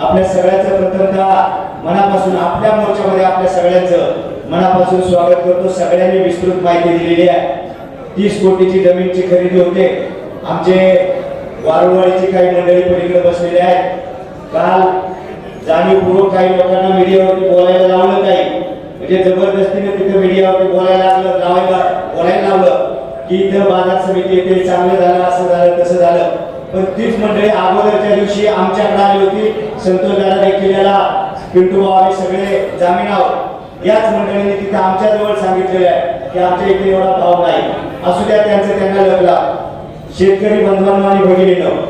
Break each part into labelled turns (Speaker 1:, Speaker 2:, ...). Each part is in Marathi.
Speaker 1: आपल्या सगळ्याचं प्रथमतः मनापासून आपल्या मोर्चामध्ये आपल्या सगळ्यांचं मनापासून स्वागत करतो. सगळ्यांनी विस्तृत माहिती दिलेली आहे. तीस कोटीची जमीनची खरेदी होते. आमचे वारुवाडीची काही मंडळी पलीकडे बसलेले आहेत. काल जाणीवपूर्वक काही लोकांना मीडियावरती बोलायला लावलं काही. म्हणजे जबरदस्तीने तिथे मीडियावरती बोलायला लागलं लावायला बोलायला लावलं की इथं बाजार समिती येते चांगलं झालं असं झालं तसं झालं. पण तीच मंडळी अगोदरच्या दिवशी आमच्याकडे आली होती. संतोष दादा देखील याला पिंटू भाऊ सगळे जामीन आहोत. याच मंडळीने तिथं आमच्या जवळ सांगितलेलं आहे की आमच्या इथे एवढा भाव नाही. असू द्या त्यांचं त्यांना लग्ला शेतकरी बंधवांना आणि भगिनीनं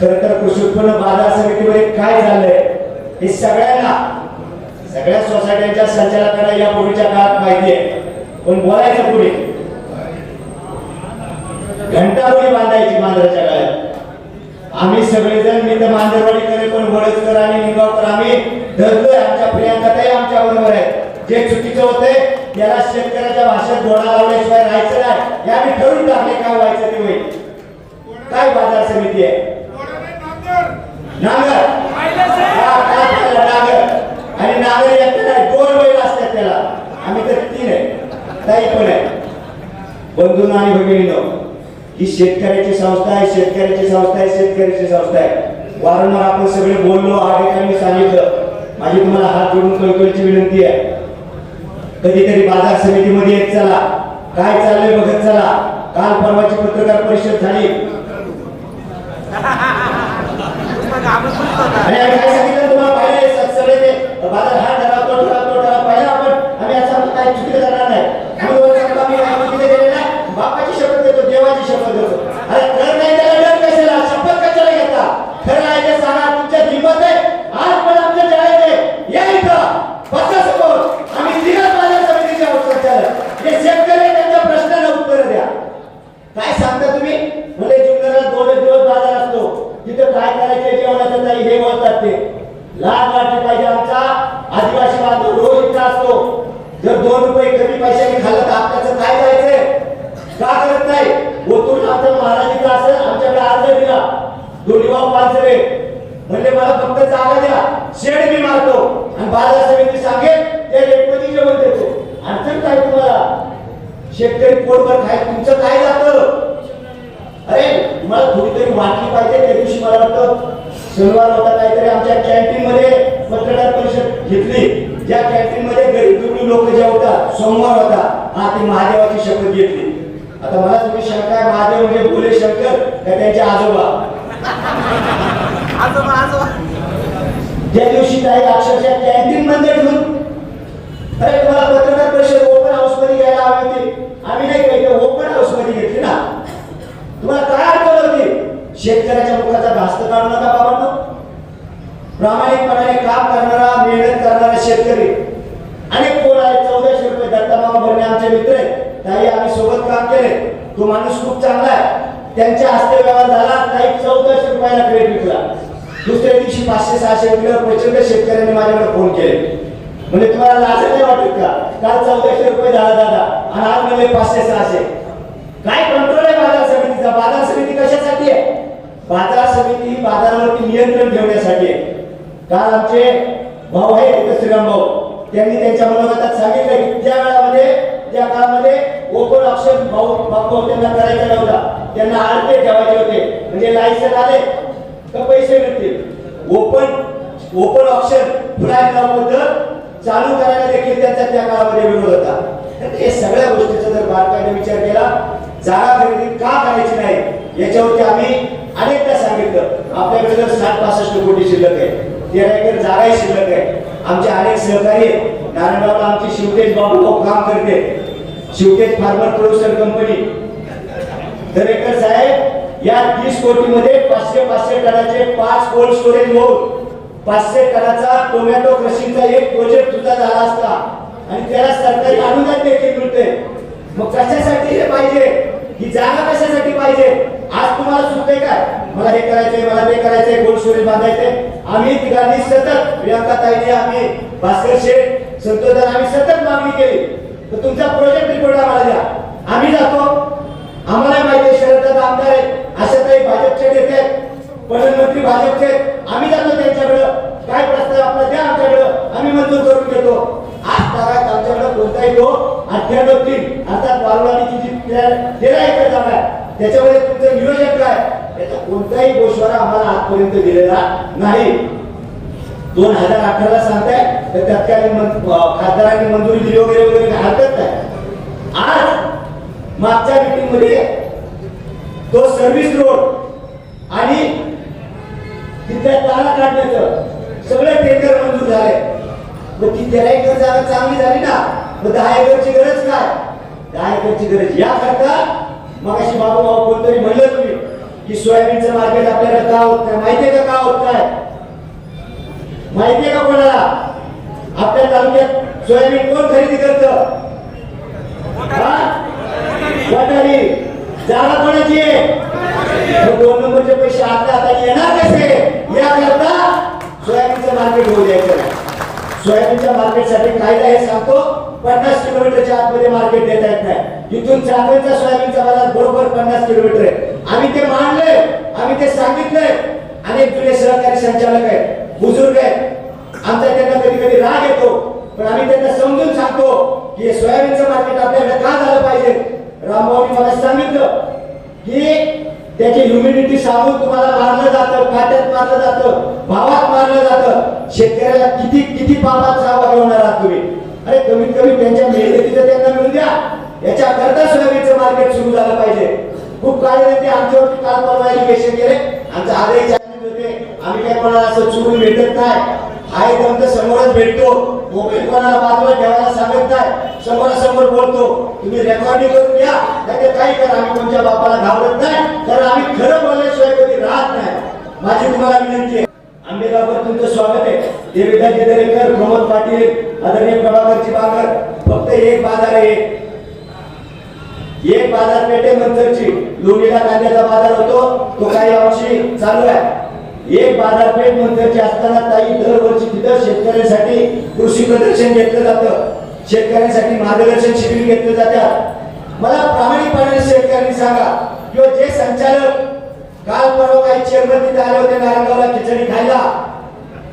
Speaker 1: खरं तर कृषी उत्पन्न बाजार समितीमध्ये काय झालंय हे सगळ्यांना सगळ्या सोसायट्यांच्या संचालकांना या पूर्वीच्या काळात माहिती आहे. पण बोलायचं पुढे घंटावरी बांधायची मांजराच्या काळात. आम्ही सगळेजण मी तर मांजरवाडी करे पण वडसकर आणि निगावकर आम्ही धरतोय आमच्या प्रियांकाताई आमच्या बरोबर आहे. जे चुकीचं होतंय त्याला शेतकऱ्याच्या भाषेत घोडा लावल्याशिवाय राहायचं नाही. हे आम्ही ठरवून टाकले काय व्हायचं ते होईल. काय बाजार समिती आहे? नागर. काय नागर? आणि नागर एकटं नाही दोन बैल असतात त्याला. आम्ही तर तीन आहे. ताई पण आहे? बंधून आणि भगिनीनं ही शेतकऱ्याची संस्था आहे शेतकऱ्याची संस्था आहे शेतकऱ्याची संस्था आहे. वारंवार आपण सगळे बोललो ठिकाणी सांगितलं. माझी तुम्हाला हात जोडून कळकळीची विनंती आहे. कधीतरी बाजार समितीमध्ये येत चला. काय चाललंय बघत चला. काल परवाची पत्रकार परिषद झाली. आणि काय सांगितलं तुम्हाला पाहिजे सगळे ते बाजार हा ठरा तो ठरा तो ठरा पाहिला आपण आम्ही असं काय चुकीचं करणार नाही आम्ही वर सांगतो आम्ही काय चुकीचं केलं नाही बापाची शपथ देतो देवाची शपथ देतो अरे खरं नाही त्याला डर कशाला शपथ कशाला घेता खरं आहे ते सांगा तुमच्या हिंमत आहे आज पण आमच्या जळायचं आहे या इथं बसा समोर आम्ही तिघच बाजार समितीच्या संचालक जे शेतकरी आहेत, त्यांच्या प्रश्नाला उत्तर द्या काय सांगता तुम्ही म्हणजे जुन्नरला दोन दिवस बाजार असतो तिथं काय करायचे जेवणाचं नाही हे बोलतात ते लाज वाटली पाहिजे आमचा आदिवासी बांधव रोज इथं असतो जर दोन रुपये कमी पैशाने खाल्लं तर आपल्याचं काय करायचंय का करत नाही ओतून आमचा महाराज इथं असेल आमच्याकडे अर्ज दिला दोन्ही भाऊ पाचरे म्हणले मला फक्त जागा द्या शेड मी मारतो आणि बाजार समिती सांगेल त्या रेटमध्ये जेवण देतो अडचण काय तुम्हाला शेतकरी पोटभर खाय तुमचं काय जातं अरे मला थोडी तरी वाटली पाहिजे त्या दिवशी मला वाटतं शनिवार होता काहीतरी आमच्या कॅन्टीन मध्ये पत्रकार परिषद घेतली ज्या कॅन्टीन मध्ये गरीब दुबळी लोक जेवतात सोमवार होता. हा ती महादेवाची शपथ घेतली. आता मला तुम्ही शंका महादेव म्हणजे भोले शंकर का त्यांचे आजोबा?
Speaker 2: आजोबा आजोबा.
Speaker 1: त्या दिवशी काही अक्षरशः कॅन्टीन मध्ये ठेवून. अरे तुम्हाला पत्रकार परिषद ओपन हाऊसमध्ये घ्यायला हवी होती. आम्ही नाही काही ओपन हाऊसमध्ये घेतली ना. तुम्हाला काय अडचण होती? शेतकऱ्याच्या मुखाचा घास्त काढू नका बाबांनो. प्रामाणिकपणाने काम करणारा मेहनत करणारा शेतकरी अनेक कोण आहे चौदाशे रुपये आमचे मित्र आहेत. ताई आम्ही सोबत काम केले तो माणूस खूप चांगला आहे. त्यांच्या हस्ते व्यवहार झाला. ताई चौदाशे रुपयाला क्रेडिट विकला. दुसऱ्या दिवशी पाचशे सहाशे विकल्यावर प्रचंड शेतकऱ्यांनी माझ्याकडे फोन केले. म्हणजे तुम्हाला लाज नाही वाटत का? काल चौदाशे रुपये झाला दादा. आणि आज म्हणजे पाचशे सहाशे. काय कंट्रोल आहे बाजार समितीचा? बाजार समिती कशासाठी आहे? बाजार समिती ही बाजारावरती नियंत्रण ठेवण्यासाठी आहे. काल आमचे भाऊ आहे श्रीराम भाऊ. त्यांनी त्यांच्या मनोगतात सांगितलं की त्या वेळामध्ये त्या काळामध्ये ओपन ऑप्शन भाऊ बापू त्यांना करायचा नव्हता. त्यांना आडते ठेवायचे होते. म्हणजे लायसन आले का पैसे मिळतील? ओपन ओपन ऑप्शन फ्लॅट पद्धत चालू करायला देखील त्यांचा त्या काळामध्ये विरोध होता. तर हे सगळ्या गोष्टीचा जर बारकाईने विचार केला जागा खरेदी का करायची नाही याच्यावरती आम्ही अनेकदा सांगितलं. आपल्याकडे जर साठ पासष्ट कोटी शिल्लक आहे. तेरा एकर जागाही शिल्लक आहे. आमचे अनेक सहकारी नारायणबाबा आमचे शिवतेज बाबू काम करते. Shivtej farmer producer company Darekar साहेब या तीस कोटी मध्ये पाचशे पाचशे टनाचे पाच कोल्ड स्टोरेज होऊन पाचशे टनाचा टोमॅटो क्रशिंगचा एक प्रोजेक्ट सुद्धा झाला असता. आणि त्याला सरकारी अनुदान देखील मिळते मग कशासाठी हे पाहिजे? ही जागा कशासाठी पाहिजे? आज तुम्हाला सुचते काय? मला हे करायचंय मला ते करायचंय गोल शोरी बांधायचे आम्ही तिघांनी सतत प्रियांका ताईने आम्ही भास्कर शेठ संतोष आम्ही सतत मागणी केली. तर तुमचा प्रोजेक्ट रिपोर्ट आम्हाला द्या. आम्ही जातो. आम्हाला माहिती शरद आमदार आहेत अशा काही भाजपचे नेते प्रधानमंत्री भाजपचे आम्ही जातो त्यांच्याकडं. काय प्रस्ताव आपला द्या आमच्याकडं. आम्ही मंजूर करून घेतो. आज तागात आमच्याकडे कोणताही तो अठ्ठ्याण्णव तीन अर्थात वालवाडीची जी तेरा तेरा एकर जागा आहे त्याच्यामध्ये तुमचं नियोजन काय? याचा कोणताही गोषवारा आम्हाला आजपर्यंत दिलेला नाही. दोन हजार अठराला सांगताय तर तत्कालीन मं- अं, खासदारांनी मंजुरी दिली वगैरे वगैरे काही हरकत नाही. आज मागच्या मीटिंगमध्ये तो सर्व्हिस रोड आणि तिथल्या तारा काढण्याचं सगळे टेंडर मंजूर झालंय. मग ती तेरा एकर जागा चांगली झाली ना मग दहा एकरची गरज काय? दहा एकरची गरज. याकरता मग अशी बाबू भाऊ कोणतरी म्हणलं तुम्ही की सोयाबीनचं मार्केट आपल्याला का होत नाही? माहितीये का का होत नाही? माहितीये का कोणाला? आपल्या तालुक्यात सोयाबीन कोण खरेदी करतं? वाटारी. जागा कोणाची आहे? दोन नंबरचे पैसे आपल्या हाताने येणार कसे? याकरता सोयाबीनचं मार्केट होऊ द्यायचं सोयाबीनच्या मार्केटसाठी कायदा हे सांगतो पन्नास किलोमीटरच्या आतमध्ये मार्केट देता येत नाही. इथून चांदोलीचा सोयाबीनचा बाजार बरोबर पन्नास किलोमीटर आहे. आम्ही ते मांडले आम्ही ते सांगितलंय. अनेक जुने सहकारी संचालक आहेत बुजुर्ग आहेत. आमचा त्यांना कधी कधी राग येतो पण आम्ही त्यांना समजून सांगतो की सोयाबीनचं मार्केट आपल्याकडे का झालं पाहिजे? रामभाऊनी मला सांगितलं की त्याची ह्युमिडिटी सांगून तुम्हाला मारलं जातं काट्यात मारलं जातं भावात मारलं जातं. शेतकऱ्याला किती किती पापात सहभागी होणार आहात तुम्ही? अरे कमीत कमी त्यांच्या मेहनतीचं त्यांना मिळू द्या. याच्या करता सोयाबीनचं मार्केट सुरू झालं पाहिजे. खूप काही नेते आमच्यावरती काल परवा एज्युकेशन केले. आमचं आजही चॅलेंज होते. आम्ही काय कोणाला असं चुरून भेटत नाही. हाय दम तर समोरच भेटतो. मोबाईल कोणाला बाजूला ठेवायला सांगत नाही. समोरासमोर बोलतो. तुम्ही रेकॉर्डिंग करून घ्या. नाही काही करा आम्ही तुमच्या बापाला घाबरत नाही तर आम्ही खरं बोलल्याशिवाय कधी राहत नाही माझी तुम्हाला विनंती आहे आंबेगावकर तुमचं स्वागत आहे देविदा केदरेकर प्रमोद पाटील आदरणीय प्रभाकरची बागर फक्त एक बाजार आहे एक. एक बाजारपेठ आहे मंतरची लोणीला कांद्याचा बाजार होतो तो काही अंशी चालू आहे. एक बाजारपेठ महत्वाची असताना ताई दरवर्षी तिथं शेतकऱ्यांसाठी कृषी प्रदर्शन घेतलं जातं. शेतकऱ्यांसाठी मार्गदर्शन शिबिर घेतलं जातात मला प्रामाणिकपणे शेतकऱ्यांनी सांगा किंवा जे संचालक काल परवा काही चेअरमन तिथे आले होते नारायणगावला खिचडी खायला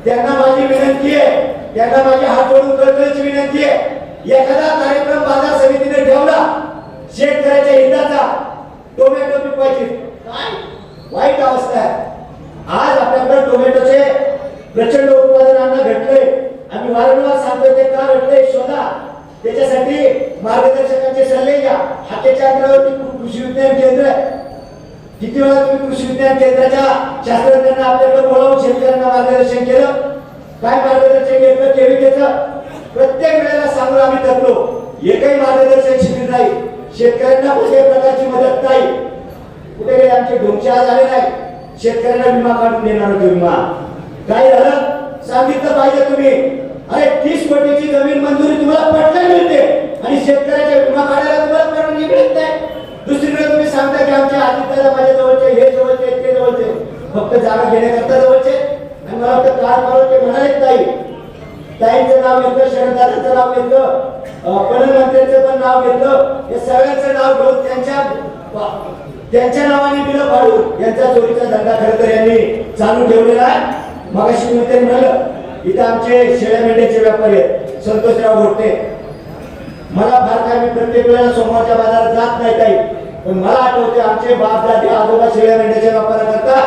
Speaker 1: त्यांना माझी विनंती आहे त्यांना माझी हात जोडून कळकळीची विनंती आहे एखादा कार्यक्रम बाजार समितीने ठेवला शेतकऱ्याच्या हिताचा टोमॅटो पिकवायची. काय? वाईट अवस्था आहे. आज आपल्याकडे टोमॅटोचे प्रचंड उत्पादन आम्हाला आणि आम्ही वारंवार सांगतो ते का घडलंय शोधा. त्याच्यासाठी मार्गदर्शकांचे सल्ले घ्या. हाकेच्या अंतरावरती कृषी विज्ञान केंद्र आहे. किती वेळा तुम्ही कृषी विज्ञान केंद्राच्या शास्त्रज्ञांना आपल्याकडे बोलावून शेतकऱ्यांना मार्गदर्शन केलं? काय मार्गदर्शन घेतलं? केविकेचं प्रत्येक वेळेला सांगून आम्ही थकलो एकही मार्गदर्शन शिबिर नाही. शेतकऱ्यांना कुठल्याही प्रकारची मदत नाही. कुठे गेले आमचे ढोंगचे आज आले नाही. शेतकऱ्यांना विमा काढून देणार होते विमा. काय झालं? सांगितलं पाहिजे तुम्ही. अरे तीस कोटीची जमीन मंजुरी तुम्हाला पटकन मिळते. आणि शेतकऱ्याच्या विमा काढायला तुम्हाला परवानगी मिळत नाही. दुसरीकडे तुम्ही सांगता की आमच्या आदित्यला माझ्या जवळचे हे जवळचे ते जवळचे. फक्त जागा घेण्याकरता जवळचे. आणि मला वाटतं काल परवा ते म्हणालेच ताई. ताईंचं नाव घेतलं शरदाचं नाव घेतलं प्रधानमंत्र्यांचं पण नाव घेतलं. हे सगळ्यांचं नाव घेऊन त्यांच्या त्यांच्या नावाने बिलं पाडून यांचा चोरीचा धंदा खरं तर यांनी चालू ठेवलेला आहे. मगाशी मी ते म्हणालं इथं आमचे शेळ्या मेंढ्याचे व्यापारी आहेत. संतोषराव घोटते मला फार काय मी प्रत्येक वेळेला सोमवारच्या बाजारात जात नाही काही पण मला आठवते आमचे बाप दादी आजोबा शेळ्या मेंढ्याच्या व्यापाराकरता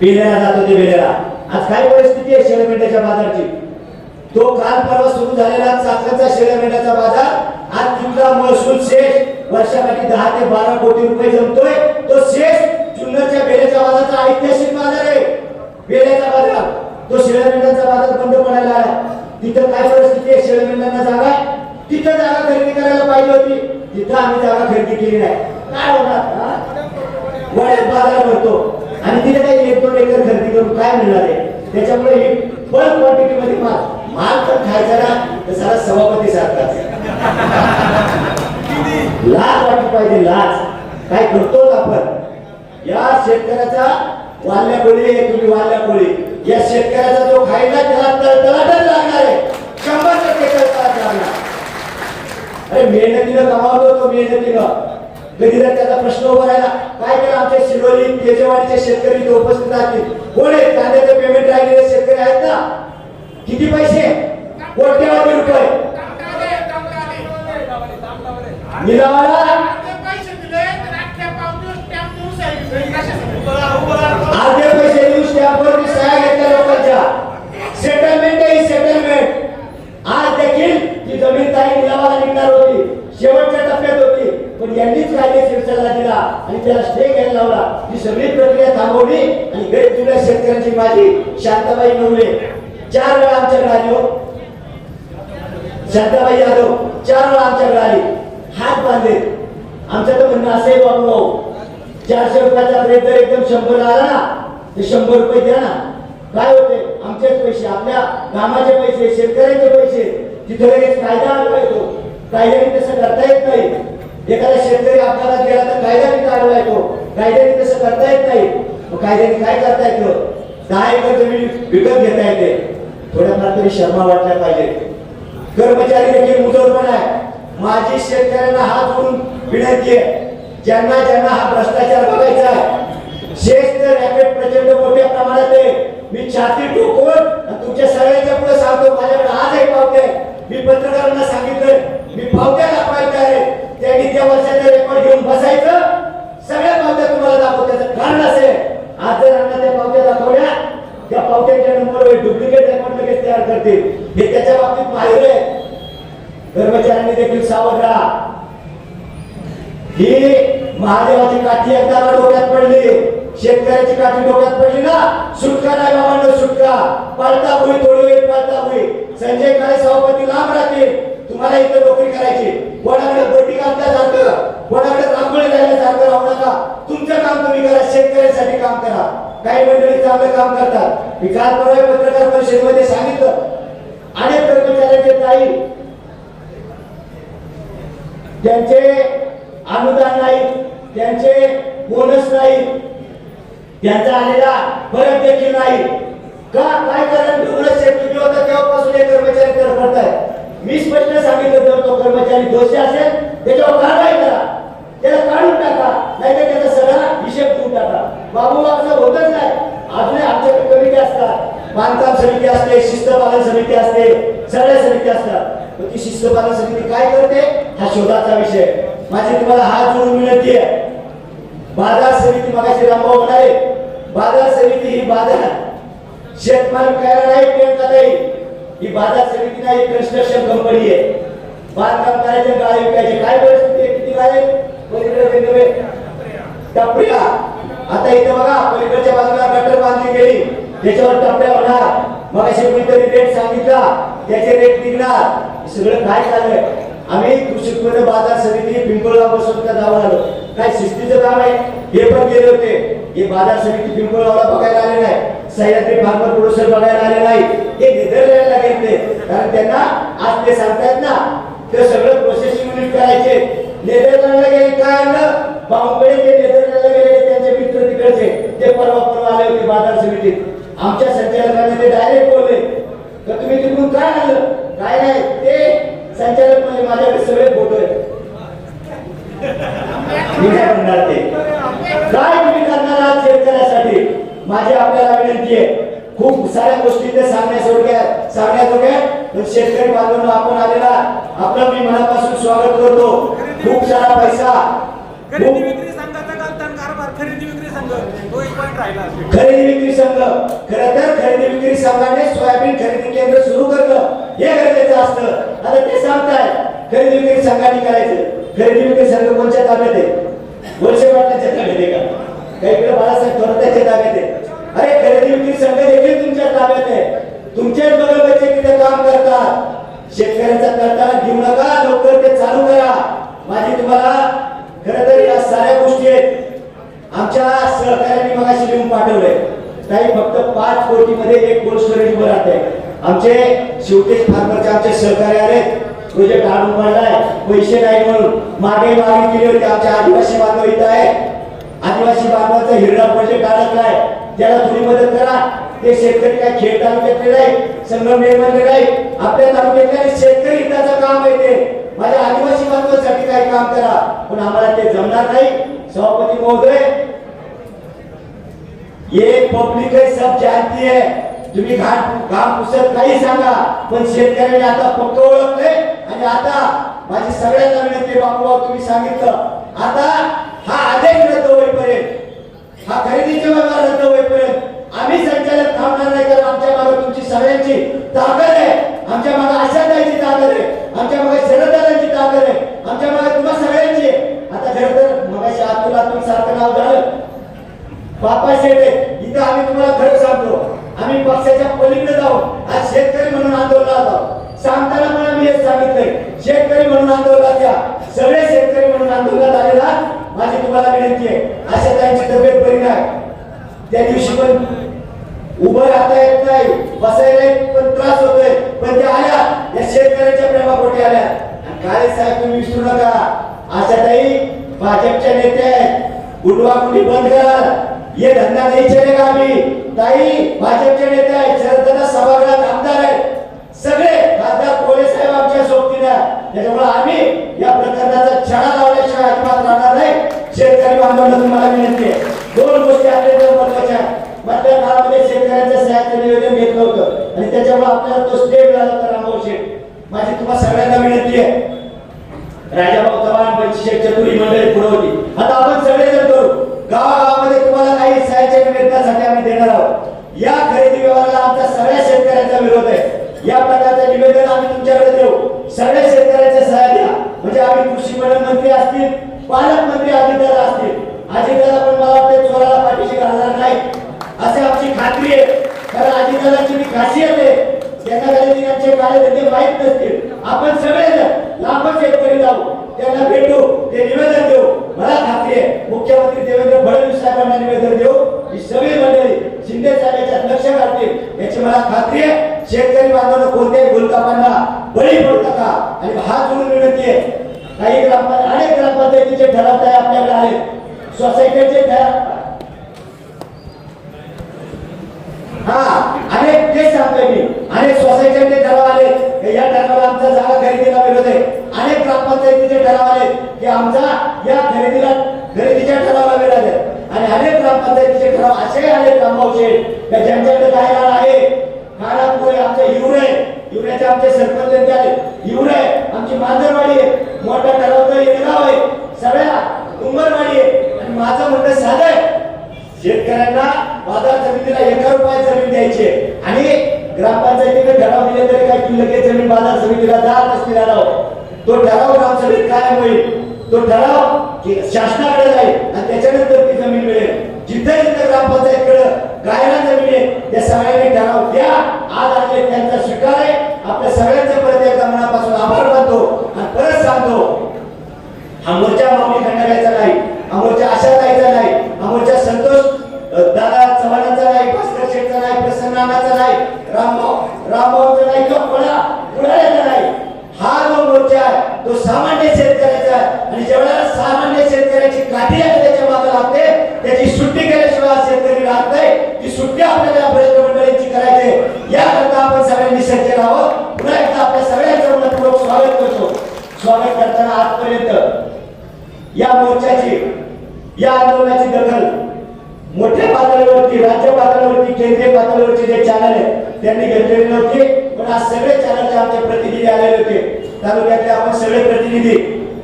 Speaker 1: बेल्याला जात होते बेल्याला आज काय परिस्थिती आहे शेळ्या मेंढ्याच्या बाजारची? तो काल परवा सुरू झालेला चाकणचा शेळ्या मेंढ्याचा बाजार आज तिथला महसूल शेष वर्षाकाठी दहा ते बारा कोटी रुपये जमतोय. तो शेष जुन्नरच्या बेल्याच्या बाजारचा ऐतिहासिक बाजार आहे. बेल्याचा बाजार. तो शेळ्या बाजार बंद पडायला आला. तिथं काय परिस्थिती आहे? शेळ्या जागा? आहे? तिथं जागा खरेदी करायला पाहिजे होती. तिथं आम्ही जागा खरेदी केली नाही. काय होणार? वड्यात बाजार भरतो. आणि तिथे काही एक दोन एकर खरेदी करून काय मिळणार आहे? त्याच्यामुळे ही बल्क क्वांटिटी मध्ये माल. माल पण खायचा ना तर सारा सभापती सारखाच लाज वाटली पाहिजे लाज. काय करतो आपण? या शेतकऱ्याचा वाल्या कोळी आहे तुम्ही वाल्या कोळी या शेतकऱ्याचा जो खायला त्याला तळतळाटच लागणार आहे. शंभर टक्के तळतळाट लागणार. अरे मेहनतीनं कमावतो तो मेहनतीनं. कधी जर त्याचा प्रश्न उभा राहिला. काय करा आमच्या शिरोली तेजवाडीचे शेतकरी इथे उपस्थित राहतील? कोण आहेत कांद्याचं पेमेंट राहिलेले शेतकरी आहेत ना? किती पैसे? कोट्यावधी रुपये. निलावाला? अर्धे पैसे देऊन सह्या घेतल्या लोकांच्या. सेटलमेंट आहे सेटलमेंट आज देखील ती जमीन काही निलावाला निघणार होती. शेवटच्या टप्प्यात होती. पण यांनीच कायदे शिरसाला दिला. आणि त्याला स्टे घ्यायला लावला. ही सगळी प्रक्रिया थांबवली आणि गरीब जुन्या शेतकऱ्यांची माझी शांताबाई नवले. चार वेळा आमच्याकडे आली हो शांताबाई यादव चार वेळा आमच्याकडे आली. हात बांधले. आमचं तर म्हणणं असंही बाबू भाऊ चारशे रुपयाचा रेट जर एकदम शंभर आला ना ते शंभर रुपये द्या ना. काय होते? आमचेच पैसे आपल्या कामाचे पैसे शेतकऱ्यांचे पैसे तिथे लगेच कायदा आणला येतो कायद्याने तसं करता येत नाही. एखादा शेतकरी अपघातात गेला तर कायद्याने काढला येतो कायद्याने तसं करता येत नाही. मग कायद्याने काय करता येतं? दहा एकर जमीन विकत घेता येते. थोड्याफार शर्मा वाटल्या पाहिजे. कर्मचारी देखील मुजोरपण आहे माझी शेतकऱ्यांना हात जोडून विनंती आहे. ज्यांना ज्यांना हा भ्रष्टाचार बघायचा आहे शेत रॅकेट प्रचंड मोठ्या प्रमाणात आहे. मी छाती ठोकून तुमच्या सगळ्यांच्या पुढे सांगतो माझ्याकडे आज आहे पावते मी पत्रकारांना सांगितलं मी पावत्या दाखवायच्या आहे. त्यांनी त्या वर्षाचा रेकॉर्ड घेऊन बसायचं. सगळ्या पावत्या तुम्हाला दाखवत्याचं कारण असेल आज जर त्या पावत्या दाखवल्या त्या पावत्यांच्या नंबरवर डुप्लिकेट अकाउंट लगेच तयार करतील. हे त्याच्या बाबतीत माहिर आहे. कर्मचाऱ्यांनी देखील सावध राहा. ही महादेवाची काठी एकदा डोक्यात पडली? शेतकऱ्याची काठी डोक्यात पडली ना? सुटका नाही बाबांना सुटका. पळता होई थोडी वेळ पळता होई. संजय काळे सभापती लांब राहतील. तुम्हाला इथे नोकरी करायची. कोणाकडे बोटी कापल्यासारखं कोणाकडे रांगोळी राहिल्यासारखं राहू नका. तुमचं काम तुम्ही करा. शेतकऱ्यांसाठी काम करा. काही मंडळी चांगलं काम करतात. मी काल परवा पत्रकार परिषदेमध्ये सांगितलं. अनेक कर्मचाऱ्यांचे ताई त्यांचे अनुदान नाही त्यांचे बोनस नाही त्यांचा आलेला फरक देखील नाही. का? काय कारण? एवढं शेतकरी होता तेव्हापासून हे कर्मचारी तर आहेत मी स्पष्ट सांगितलं जर तो कर्मचारी दोषी असेल. त्याच्यावर कारवाई करा. त्याला काढून टाका. बाबू असं होतच नाही. आपले आमच्याकडे कमिटी असतात. बांधकाम समिती असते शिस्त पालन समिती असते सगळ्या समिती असतात. पण ती शिस्त पालन समिती काय करते? हा शोधाचा विषय. माझी तुम्हाला हात जोडून विनंती आहे. बाजार समिती मगाशी रामभाऊ म्हणाले बाजार समिती ही बाजार. शेतमाल विकायला नाही प्रियंका नाही? ही बाजार समिती नाही कन्स्ट्रक्शन कंपनी आहे. बांधकाम करायचे गाळे विकायचे. काय परिस्थिती आहे? किती गाळे? पलीकडे वेगवेगळे टपऱ्या आता इथं बघा पलीकडच्या बाजूला गटर बांधली गेली. त्याच्यावर टप्प्या होणार. मग असे कोणीतरी रेट सांगितला त्याचे रेट निघणार. सगळं काय चाललंय आम्ही कृषी उत्पन्न बाजार समिती पिंपळगाव बसून जाऊन आलो. काय शिस्तीचं काम आहे? हे पण गेले होते. हे बाजार समिती पिंपळगावला बघायला आले नाही. सह्याद्री फार्मर प्रोड्युसर बघायला आले नाही. हे नेदरलँडला घेतले कारण त्यांना आज ते सांगतायत ना ते सगळं प्रोसेसिंग युनिट करायचे. नेदरलँडला गेले काय आणलं बॉम्बे ते नेदरलँडला गेले त्यांचे मित्र तिकडचे ते परवा परवा आले होते बाजार समितीत. आमच्या संचालकाने ते डायरेक्ट बोलले. तर तुम्ही तिकडून काय आणलं काय नाही ते संचालक म्हणजे माझ्याकडे सगळे फोटो आहेत. मी काय म्हणणार ते? काय तुम्ही करणार आहात शेतकऱ्यासाठी? माझी आपल्याला विनंती आहे. खूप साऱ्या गोष्टी ते सांगण्याजोग्या सांगण्याजोग्या पण शेतकरी बांधवांना आपण आलेला आपलं मी मनापासून स्वागत करतो. खूप सारा पैसा
Speaker 2: खरेदी विक्री संघाचा कालतान कारभार खरेदी विक्री संघ तो एक पॉईंट राहिला
Speaker 1: खरेदी विक्री संघ. खर तर खरेदी विक्री संघाने सोयाबीन खरेदी केंद्र सुरू करणं हे गरजेचं असतं. आता ते सांगताय खरेदी विक्री संघाने करायचं. खरेदी विक्री संघ कोणत्या ताब्यात आहे? वळसे पाटलाच्या ताब्यात आहे का? काही इकडे बाळासाहेब थोराताच्या ताब्यात आहे. अरे खरेदी विक्री संघ देखील तुमच्या ताब्यात आहे. तुमच्याच बरोबर बच्चे तिथे काम करतात. शेतकऱ्यांचा करताना घेऊ नका लवकर ते चालू करा. माझी तुम्हाला खरं तर या साऱ्या गोष्टी आहेत. आमच्या सहकार्यांनी मगाशी लिहून पाठवलंय. काही फक्त पाच कोटीमध्ये एक कोल्ड स्टोरेज उभं आहे आमचे शिवकेश फार्मरचे आमचे सहकारी आले प्रोजेक्ट आणून पडलाय पैसे नाही म्हणून. मागे मागणी केली होती आमच्या आदिवासी बांधव इथं आहे आदिवासी बांधवाचा हिरडा प्रोजेक्ट अडकलाय त्याला थोडी मदत करा. ते शेतकरी काय खेड तालुक्यातले नाही संगम निर्माण नाही. आपल्या तालुक्यातल्या शेतकरी हिताचं काम आहे ते. माझ्या आदिवासी बांधवांसाठी काही काम करा पण आम्हाला ते जमणार नाही. सभापती महोदय ये पब्लिक है सब जानती है तुम्ही घाट घाम पुसत काही सांगा पण शेतकऱ्यांनी आता पक्क ओळखले. आणि आता माझी सगळ्यांना विनंती आहे, बाबूराव तुम्ही सांगितलं. आता हा आदेश रद्द होईपर्यंत हा खरेदीचे व्यवहार रद्द होईपर्यंत आम्ही संचालक थांबणार नाही कारण आमच्या मागे तुमची सगळ्यांची ताकद आहे आमच्या मागे आशाताईची ताकद आहे आमच्या मागे शरदादांची ताकद आहे आमच्या मागे तुम्हा सगळ्यांची आहे. आता खरं तर मगाशी अतुल अतुल सारखं नाव झालं बापा शेटे इथं आम्ही तुम्हाला खरं सांगतो आम्ही पक्षाच्या पलीकडे जाऊ आज शेतकरी म्हणून आंदोलनात आहोत सांगताना पण आम्ही हेच सांगितलंय शेतकरी म्हणून आंदोलनात या सगळे शेतकरी म्हणून आंदोलनात आलेला माझी तुम्हाला विनंती आहे अशा त्यांची तब्येत बरी नाही त्या दिवशी पण उभं राहता येत नाही बसायला पण त्रास होतोय पण त्या आल्या या शेतकऱ्याच्या प्रेमापोटी आल्या आणि काळे साहेब तुम्ही विसरू नका. आशाताई भाजपच्या नेते आहेत. गुंडवागुंडी बंद करा. ये धंदा नाही चलेगा आम्ही. ताई भाजपचे नेते आहेत. शरददादा सभागृहात आमदार आहेत. सगळे खासदार कोळे साहेब आमच्या सोबतीने त्याच्यामुळे आम्ही या प्रकरणाचा छडा लावल्याशिवाय अजिबात राहणार नाही. शेतकरी बांधवांना तुम्हाला विनंती आहे. दोन गोष्टी आपल्या महत्त्वाच्या मधल्या काळामध्ये शेतकऱ्यांचं सह्याचं निवेदन घेतलं होतं. आणि त्याच्यामुळे आपल्याला तो स्टे मिळाला तर रामभाऊ शेठ. माझी तुम्हाला सगळ्यांना विनंती आहे. राजाभाऊ चव्हाण पंचशेठ चतुरी मंडळी पुरवली. आता आपण सगळेजण करू. गावागावामध्ये तुम्हाला काही सहाय्याच्या निवेदनासाठी आम्ही देणार आहोत. या खरेदी व्यवहाराला आमच्या सगळ्या शेतकऱ्यांचा विरोध आहे. या प्रकारे निवेदन आम्ही तुमच्याकडे देऊ सगळ्या शेतकऱ्यांच्या सहाय्य द्या म्हणजे आम्ही कृषी मंडळ मंत्री असतील पालकमंत्री अजितदादा असतील अजितदादा पण मला वाटतं चोराला पाठीशी घालणार नाही असे आमची खात्री आहे कारण अजितदादांची मी खासियत आहे त्यांना कधी त्यांचे कार्यकर्ते माहीत नसतील आपण सगळेजण लाखो शेतकरी जाऊ त्यांना भेटू ते निवेदन देऊ मला खात्री आहे मुख्यमंत्री देवेंद्र फडणवीस साहेबांना निवेदन देऊ ही सगळी मंडळी शिंदे साहेब याच्यात लक्ष घालतील याची मला खात्री आहे शेतकरी बांधवांना कोणत्याही भूलकामांना बळी पडू नका आणि हात जोडून विनंती आहे काही ग्रामपंचायत अनेक ग्रामपंचायतीचे ठराव तयार आपल्याकडे आले सोसायटीचे ठराव हा अनेक तेच सांगतोय मी. अनेक सोसायटीचे ठराव आले की या ठरावाला आमचा जागा खरेदीला विरोध आहे अनेक ग्रामपंचायतीचे ठराव आले की आमचा या खरेदीला खरेदीच्या ठरावाला विरोध आहे आणि अनेक ग्रामपंचायतीचे ठराव असे आले ग्रामवशे की ज्यांच्याकडे जायला आहे खानापुरे आमचे हिवरे हिवऱ्याचे आमचे सरपंच त्यांचे आले हिवरे आमची मांजरवाडी आहे मोठा ठराव तर येणगाव आहे. सगळ्या उंबरवाडी आहे. आणि माझं म्हणणं साधं आहे शेतकऱ्यांना बाजार समितीला एका रुपयात जमीन द्यायची आणि ग्रामपंचायतीने ठराव दिले तरी काय ती लगेच जमीन बाजार समितीला जात असतील तो ठराव ग्रामसभेत कायम होईल. तो ठराव शासनाकडे जाईल आणि त्याच्यानंतर ती जमीन मिळेल जिथे जिथे ग्रामपंचायतकडे गायला जमीन आहे त्या सगळ्यांनी ठराव द्या आज आणले त्यांचा स्वीकार आहे आपल्या सगळ्यांचं परत एकदा मनापासून आभार मानतो आणि परत सांगतो हा मोर्चा माऊली खंडाळ्याचा नाही हा मोर्चा आशा जायचा नाही हा मोर्चा संतोष अ, दादा चव्हाणांचा नाही भास्कर शेठचा नाही प्रसन्नानाचा नाही रामभाऊ रामभाऊचा नाही किंवा कोणा कुणाचा नाही हा जो मोर्चा आहे तो सामान्य शेतकऱ्याचा आहे आणि ज्यावेळेला सामान्य शेतकऱ्याची काठी आहे त्याच्यामागे लागते त्याची सुट्टी केल्याशिवाय हा शेतकरी राहत नाही ती सुट्टी आपल्याला या भ्रष्ट मंडळींची करायची आहे. याकरता आपण सगळ्यांनी सज्ज राहावं पुन्हा एकदा आपल्या सगळ्यांचं मनपूर्वक स्वागत करतो असताना आजपर्यंत या मोर्चाची या आंदोलनाची दखल मोठ्या पातळीवरती राज्य पातळीवरती केंद्रीय पातळीवरचे जे चॅनल आहेत त्यांनी घेतलेले नव्हते. पण आज सगळे चॅनलचे आमचे प्रतिनिधी आलेले होते. तालुक्यातले आपण सगळे प्रतिनिधी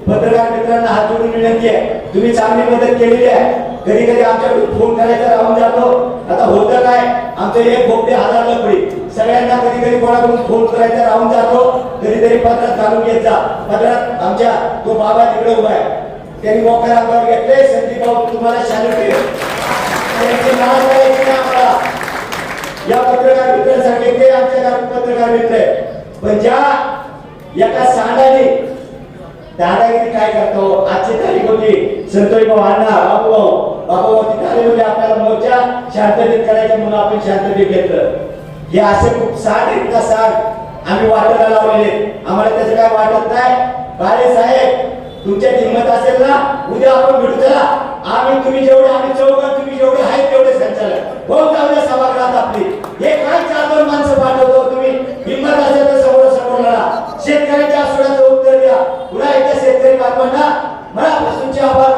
Speaker 1: पत्रकार मित्रांना हात जोडून विनंती आहे. तुम्ही चांगली मदत केलेली आहे. कधी कधी आमच्याकडून फोन करायचा राहून जातो. आता होतं काय? आमचं एक बोगदे हजार लपडी. सगळ्यांना कधी कधी कोणाकडून फोन करायचा राहून जातो. कधीतरी पत्रात घालून घेत जा. पत्रात आमच्या तो बाबा तिकडे उभा आहे. त्यांनी मोकार अंगावर घेतले संदीप भाऊ तुम्हाला शालू केले. नाव आम्हाला? या पत्रकार मित्रांसाठी ते आमच्या पत्रकार मित्र आहे पण ज्या एका सांडाने दादागिरी काय करतो? आजची तारीख होती. संतोष भाऊ अण्णा बाबू भाऊ बाबू भाऊ तिथे आले होते आपल्याला मोर्चा शांततेत करायचं म्हणून आपण शांततेत घेतलं. हे असे खूप साठ आहेत का साठ? आम्ही वाटायला लावलेले. आम्हाला त्याचं काय वाटत नाही? बाळे साहेब तुमच्या हिंमत असेल ना उद्या आपण भेटू त्याला. आम्ही तुम्ही जेवढे आम्ही चौघ तुम्ही जेवढे आहेत तेवढे संचालक. हो जाऊ सभागृहात आपली. हे काय चार दोन माणसं पाठवतो तुम्ही? हिंमत असेल तर समोर समोर लढा. शेतकऱ्याच्या आसुडाचं उत्तर द्या. पुन्हा एकदा शेतकरी बातम्यांना मनापासूनचे आभार